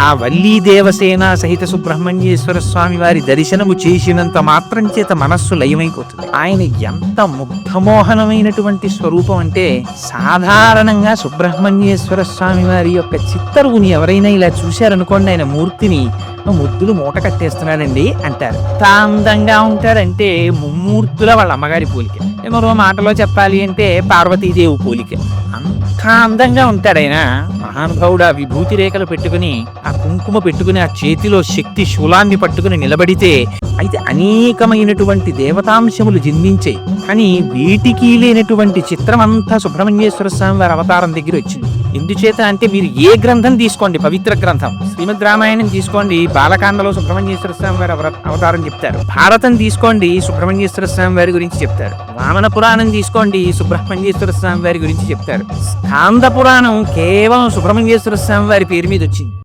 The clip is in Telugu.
ఆ వల్లీ దేవసేన సహిత సుబ్రహ్మణ్యేశ్వర స్వామి వారి దర్శనము చేసినంత మాత్రం చేత మనస్సు లయమైపోతుంది. ఆయన ఎంత ముగ్ధమోహనమైనటువంటి స్వరూపం అంటే సాధారణంగా సుబ్రహ్మణ్యేశ్వర స్వామి వారి యొక్క చిత్తరువుని ఎవరైనా ఇలా చూశారనుకోండి ఆయన మూర్తిని ముద్దులు మూట కట్టేస్తున్నాడండి అంటారు. ఎంత అందంగా ఉంటారంటే ముమ్మూర్తుల వాళ్ళ అమ్మగారి పోలిక. మరో మాటలో చెప్పాలి అంటే పార్వతీదేవి పోలిక. ఇంకా అందంగా ఉంటాడైనా మహానుభావుడు ఆ విభూతి రేఖలు పెట్టుకుని ఆ కుంకుమ పెట్టుకుని ఆ చేతిలో శక్తి శూలాన్ని పట్టుకుని నిలబడితే అయితే అనేకమైనటువంటి దేవతాంశములు జన్మించాయి. కానీ వీటికి లేనటువంటి చిత్రం అంతా సుబ్రహ్మణ్యేశ్వర స్వామి వారి అవతారం దగ్గర వచ్చింది. ఎందుచేత అంటే మీరు ఏ గ్రంథం తీసుకోండి? పవిత్ర గ్రంథం. శ్రీమద్ రామాయణం తీసుకోండి. బాలకాండలో సుబ్రహ్మణ్యేశ్వర స్వామి వారి అవతారం చెప్తారు. భారతం తీసుకోండి. సుబ్రహ్మణ్యేశ్వర స్వామి వారి గురించి చెప్తారు. వామన పురాణం తీసుకోండి. సుబ్రహ్మణ్యేశ్వర స్వామి వారి గురించి చెప్తారు. స్కాంద పురాణం కేవలం సుబ్రహ్మణ్యేశ్వర స్వామి వారి పేరు మీద వచ్చింది.